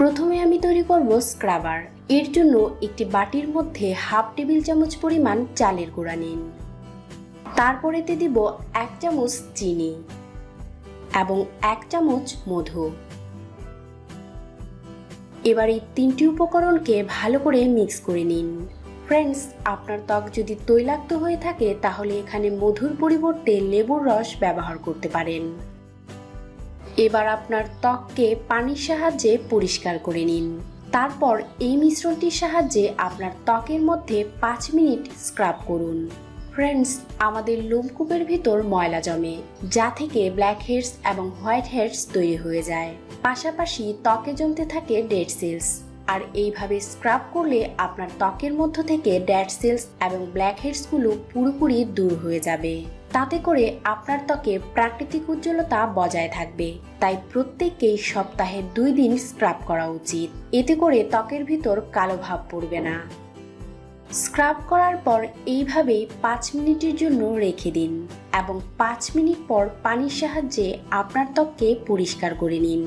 প্রথমে আমি তৈরি করব স্ক্রাবার। এর জন্য একটি বাটির মধ্যে হাফ টেবিল চামচ পরিমাণ চালের গুঁড়া নিন। তারপর এতে দিব এক চামচ চিনি এবং এক চামচ মধু। এবার এই তিনটি উপকরণকে ভালো করে মিক্স করে নিন। ফ্রেন্ডস, আপনার ত্বক যদি তৈলাক্ত হয়ে থাকে, তাহলে এখানে মধুর পরিবর্তে লেবুর রস ব্যবহার করতে পারেন। এবার আপনার ত্বককে পানির সাহায্যে পরিষ্কার করে নিন। তারপর এই মিশ্রণটির সাহায্যে আপনার ত্বকের মধ্যে পাঁচ মিনিট স্ক্রাব করুন। ফ্রেন্ডস, আমাদের লোমকূপের ভিতর ময়লা জমে, যা থেকে ব্ল্যাক হেডস এবং হোয়াইট হেডস তৈরি হয়ে যায়। পাশাপাশি ত্বকে জমতে থাকে ডেড সেলস। আর এইভাবে স্ক্রাব করলে আপনার ত্বকের মধ্য থেকে ড্যাড সেলস এবং ব্ল্যাক হেডসগুলো পুরোপুরি দূর হয়ে যাবে। তাতে করে আপনার ত্বকে প্রাকৃতিক উজ্জ্বলতা বজায় থাকবে। তাই প্রত্যেককেই সপ্তাহে দুই দিন স্ক্রাব করা উচিত। এতে করে ত্বকের ভিতর কালো ভাব পড়বে না। স্ক্রাব করার পর এইভাবেই পাঁচ মিনিটের জন্য রেখে দিন এবং পাঁচ মিনিট পর পানির সাহায্যে আপনার ত্বককে পরিষ্কার করে নিন।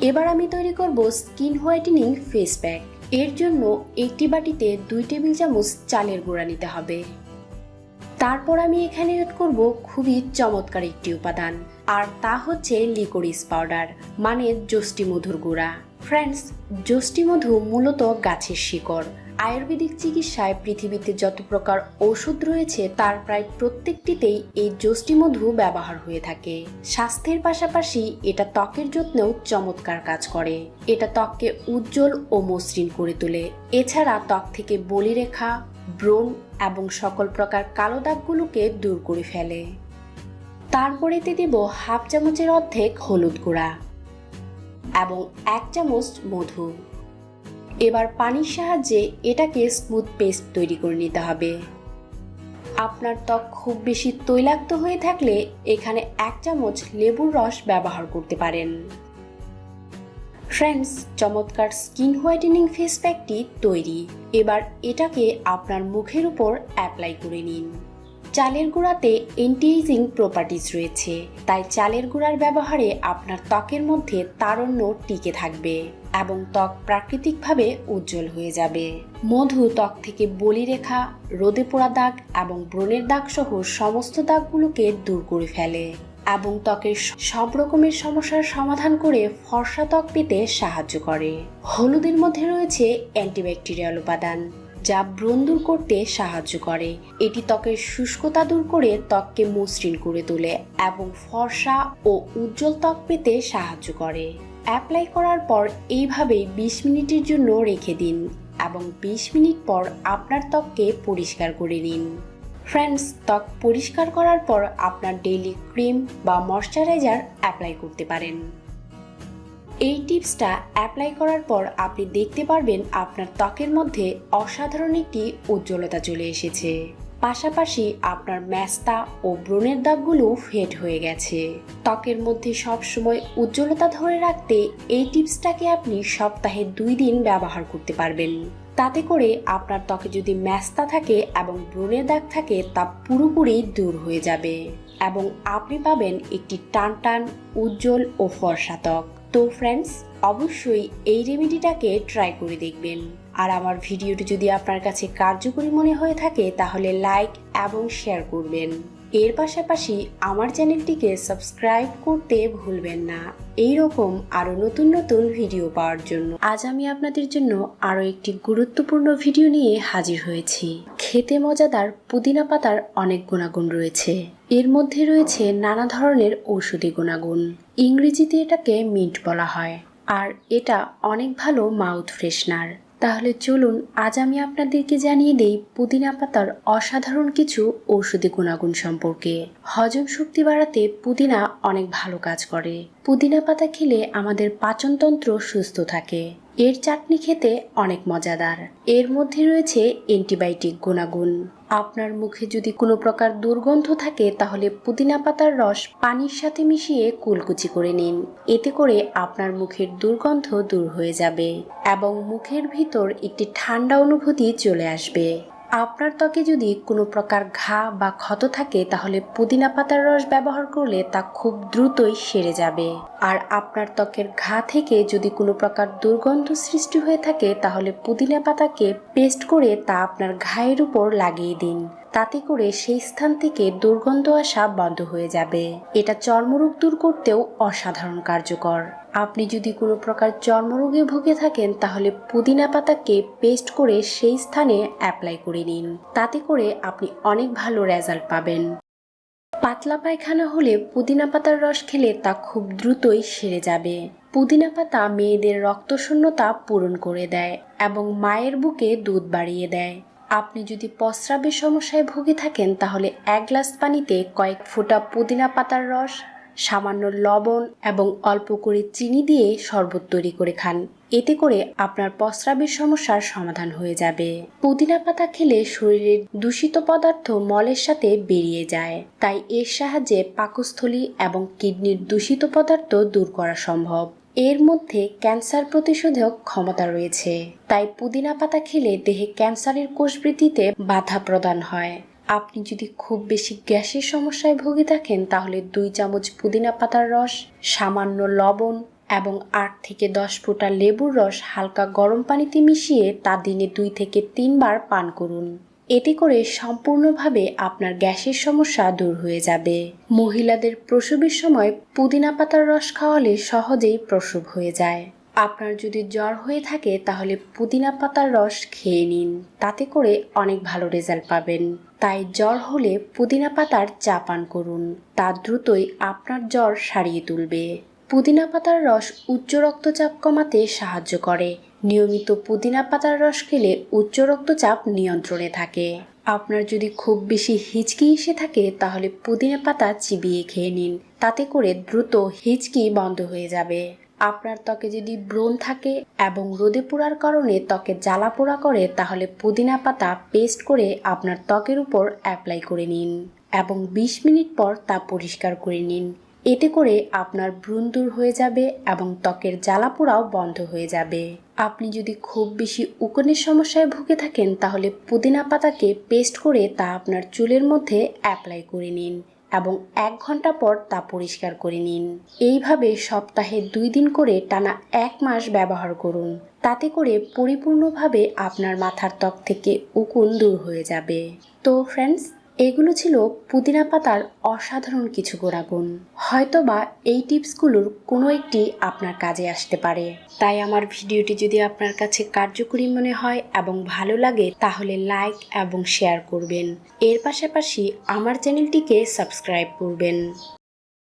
এবার আমি তৈরি করব স্কিন হোয়াইটেনিং ফেস প্যাক। এর জন্য একটি বাটিতে দুই টেবিল চামচ চালের গুঁড়া নিতে হবে। তারপর আমি এখানে এড করব খুবই চমৎকার একটি উপাদান। আর তা হচ্ছে লিকোরিস পাউডার মানে যষ্টি মধুর গুঁড়া। ফ্রেন্ডস যষ্টি মধু মূলত গাছের শিকড়। আয়ুর্বেদিক চিকিৎসায় পৃথিবীতে যত প্রকার ওষুধ রয়েছে, তার প্রায় প্রত্যেকটিতেই এই মধু ব্যবহার হয়ে থাকে। স্বাস্থ্যের পাশাপাশি এটা ত্বকের যত্নেও চমৎকার কাজ করে। এটা ত্বককে উজ্জ্বল ও মসৃণ করে তোলে। এছাড়া ত্বক থেকে বলিরেখা ব্রণ এবং সকল প্রকার কালো দাগগুলোকে দূর করে ফেলে। তারপরে তারপরেতে দেব হাফ চামচের অর্ধেক হলুদ গুঁড়া এবং এক চামচ মধু। এবার পানির সাহায্যে এটাকে স্মুথ পেস্ট তৈরি করে নিতে হবে। আপনার ত্বক খুব বেশি তৈলাক্ত হয়ে থাকলে এখানে এক চামচ লেবুর রস ব্যবহার করতে পারেন। ফ্রেন্ডস চমৎকার স্কিন হোয়াইটেনিং ফেস প্যাকটি তৈরি। এবার এটাকে আপনার মুখের উপর অ্যাপ্লাই করে নিন। চালের গুঁড়াতে অ্যান্টি এজিং প্রপার্টিজ রয়েছে, তাই চালের গুঁড়ার ব্যবহারে আপনার ত্বকের মধ্যে তারণ্য টিকে থাকবে এবং ত্বক প্রাকৃতিকভাবে উজ্জ্বল হয়ে যাবে। মধু ত্বক থেকে বলিরেখা রোদে পোড়া দাগ এবং ব্রণের দাগ সহ সমস্ত দাগগুলোকে দূর করে ফেলে। এবং ত্বকের সব রকমের সমস্যার সমাধান করে ফর্সা ত্বক পেতে সাহায্য করে। হলুদের মধ্যে রয়েছে অ্যান্টিব্যাকটেরিয়াল উপাদান, যা ব্রণ দূর করতে সাহায্য করে। এটি ত্বকের শুষ্কতা দূর করে ত্বককে মসৃণ করে তোলে এবং ফর্সা ও উজ্জ্বল ত্বক পেতে সাহায্য করে। অ্যাপ্লাই করার পর এইভাবেই বিশ মিনিটের জন্য রেখে দিন এবং বিশ মিনিট পর আপনার ত্বককে পরিষ্কার করে নিন। ফ্রেন্ডস ত্বক পরিষ্কার করার পর আপনার ডেইলি ক্রিম বা ময়শ্চারাইজার অ্যাপ্লাই করতে পারেন। এই টিপসটা অ্যাপ্লাই করার পর আপনি দেখতে পারবেন আপনার ত্বকের মধ্যে অসাধারণ একটি উজ্জ্বলতা চলে এসেছে। পাশাপাশি আপনার ম্যাস্তা ও ব্রণের দাগগুলো ফেড হয়ে গেছে। ত্বকের মধ্যে সব সময় উজ্জ্বলতা ধরে রাখতে এই টিপসটাকে আপনি সপ্তাহে দুই দিন ব্যবহার করতে পারবেন। তাতে করে আপনার ত্বকে যদি ম্যাস্তা থাকে এবং ব্রণের দাগ থাকে, তা পুরোপুরি দূর হয়ে যাবে। এবং আপনি পাবেন একটি টান টান উজ্জ্বল ও ফর্সা ত্বক। তো ফ্রেন্ডস অবশ্যই এই রেমেডিটাকে ট্রাই করে দেখবেন। আর আমার ভিডিওটি যদি আপনার কাছে কার্যকরী মনে হয়ে থাকে, তাহলে লাইক এবং শেয়ার করবেন। এর পাশাপাশি আমার চ্যানেলটিকে সাবস্ক্রাইব করতে ভুলবেন না। এই রকম আরও নতুন নতুন ভিডিও পাওয়ার জন্য আজ আমি আপনাদের জন্য আরও একটি গুরুত্বপূর্ণ ভিডিও নিয়ে হাজির হয়েছি। খেতে মজাদার পুদিনা পাতার অনেক গুণাগুণ রয়েছে। এর মধ্যে রয়েছে নানা ধরনের ঔষধি গুণাগুণ। ইংরেজিতে এটাকে মিন্ট বলা হয়। আর এটা অনেক ভালো মাউথ ফ্রেশনার। তাহলে চলুন, আজ আমি আপনাদেরকে জানিয়ে দেই পুদিনা পাতার অসাধারণ কিছু ঔষধি গুণাগুণ সম্পর্কে। হজম শক্তি বাড়াতে পুদিনা অনেক ভালো কাজ করে। পুদিনা পাতা খেলে আমাদের পাচনতন্ত্র সুস্থ থাকে। এর চাটনি খেতে অনেক মজাদার। এর মধ্যে রয়েছে অ্যান্টিবায়োটিক গুণাগুণ। আপনার মুখে যদি কোনো প্রকার দুর্গন্ধ থাকে, তাহলে পুদিনা পাতার রস পানির সাথে মিশিয়ে কুলকুচি করে নিন। এতে করে আপনার মুখের দুর্গন্ধ দূর হয়ে যাবে এবং মুখের ভিতর একটি ঠান্ডা অনুভূতি চলে আসবে। আপনার ত্বকে যদি কোনো প্রকার ঘা বা ক্ষত থাকে, তাহলে পুদিনা পাতার রস ব্যবহার করলে তা খুব দ্রুতই সেরে যাবে। আর আপনার ত্বকের ঘা থেকে যদি কোনো প্রকার দুর্গন্ধ সৃষ্টি হয়ে থাকে, তাহলে পুদিনা পাতাকে পেস্ট করে তা আপনার ঘায়ের উপর লাগিয়ে দিন। তাতে করে সেই স্থান থেকে দুর্গন্ধ আসা বন্ধ হয়ে যাবে। এটা চর্মরোগ দূর করতেও অসাধারণ কার্যকর। আপনি যদি কোনো প্রকার চর্মরোগে ভুগে থাকেন, তাহলে পুদিনা পাতাকে পেস্ট করে সেই স্থানে অ্যাপ্লাই করে নিন। তাতে করে আপনি অনেক ভালো রেজাল্ট পাবেন। পাতলা পায়খানা হলে পুদিনা পাতার রস খেলে তা খুব দ্রুতই সেরে যাবে। পুদিনা পাতা মেয়েদের রক্তশূন্যতা পূরণ করে দেয় এবং মায়ের বুকে দুধ বাড়িয়ে দেয়। আপনি যদি প্রস্রাবের সমস্যায় ভুগে থাকেন, তাহলে এক গ্লাস পানিতে কয়েক ফোঁটা পুদিনা পাতার রস, সামান্য লবণ এবং অল্প করে চিনি দিয়ে শরবত তৈরি করে খান। এতে করে আপনার প্রস্রাবের সমস্যার সমাধান হয়ে যাবে। পুদিনা পাতা খেলে শরীরের দূষিত পদার্থ মলের সাথে বেরিয়ে যায়। তাই এর সাহায্যে পাকস্থলী এবং কিডনির দূষিত পদার্থ দূর করা সম্ভব। এর মধ্যে ক্যান্সার প্রতিশোধক ক্ষমতা রয়েছে। তাই পুদিনা পাতা খেলে দেহে ক্যান্সারের কোষ বৃদ্ধিতে বাধা প্রদান হয়। আপনি যদি খুব বেশি গ্যাসের সমস্যায় ভুগে থাকেন, তাহলে দুই চামচ পুদিনা পাতার রস, সামান্য লবণ এবং আট থেকে দশ ফোঁটা লেবুর রস হালকা গরম পানিতে মিশিয়ে তা দিনে দুই থেকে তিনবার পান করুন। এতে করে সম্পূর্ণভাবে আপনার গ্যাসের সমস্যা দূর হয়ে যাবে। মহিলাদের প্রসবের সময় পুদিনা পাতার রস খাওয়ালে সহজেই প্রসব হয়ে যায়। আপনার যদি জ্বর হয়ে থাকে তাহলে পুদিনা পাতার রস খেয়ে নিন, তাতে করে অনেক ভালো রেজাল্ট পাবেন। তাই জ্বর হলে পুদিনা পাতার চা পান করুন, তা দ্রুতই আপনার জ্বর সারিয়ে তুলবে। পুদিনা পাতার রস উচ্চ রক্তচাপ কমাতে সাহায্য করে নিয়মিত পুদিনা পাতার রস খেলে উচ্চ রক্তচাপ নিয়ন্ত্রণে থাকে। আপনার যদি খুব বেশি হিচকি এসে থাকে, তাহলে পুদিনা পাতা চিবিয়ে খেয়ে নিন। তাতে করে দ্রুত হিচকি বন্ধ হয়ে যাবে। আপনার ত্বকে যদি ব্রণ থাকে এবং রোদে পোড়ার কারণে ত্বকে জ্বালা পোড়া করে, তাহলে পুদিনা পাতা পেস্ট করে আপনার ত্বকের উপর অ্যাপ্লাই করে নিন এবং ২০ মিনিট পর তা পরিষ্কার করে নিন। এতে করে আপনার ব্রণ দূর হয়ে যাবে এবং ত্বকের জ্বালা পোড়াও বন্ধ হয়ে যাবে। আপনি যদি খুব বেশি উকনের সমস্যায় ভুগে থাকেন, তাহলে পুদিনা পাতাকে পেস্ট করে তা আপনার চুলের মধ্যে অ্যাপ্লাই করে নিন এবং এক ঘণ্টা পর তা পরিষ্কার করে নিন। এইভাবে সপ্তাহে দুই দিন করে টানা এক মাস ব্যবহার করুন। তাতে করে পরিপূর্ণভাবে আপনার মাথার ত্বক থেকে উকুন দূর হয়ে যাবে। তো ফ্রেন্ডস এগুলো ছিল পুদিনা পাতার অসাধারণ কিছু গোড়াগুণ। হয়তোবা এই টিপসগুলোর কোনো একটি আপনার কাজে আসতে পারে। তাই আমার ভিডিওটি যদি আপনার কাছে কার্যকরী মনে হয় এবং ভালো লাগে, তাহলে লাইক এবং শেয়ার করবেন। এর পাশাপাশি আমার চ্যানেলটিকে সাবস্ক্রাইব করবেন।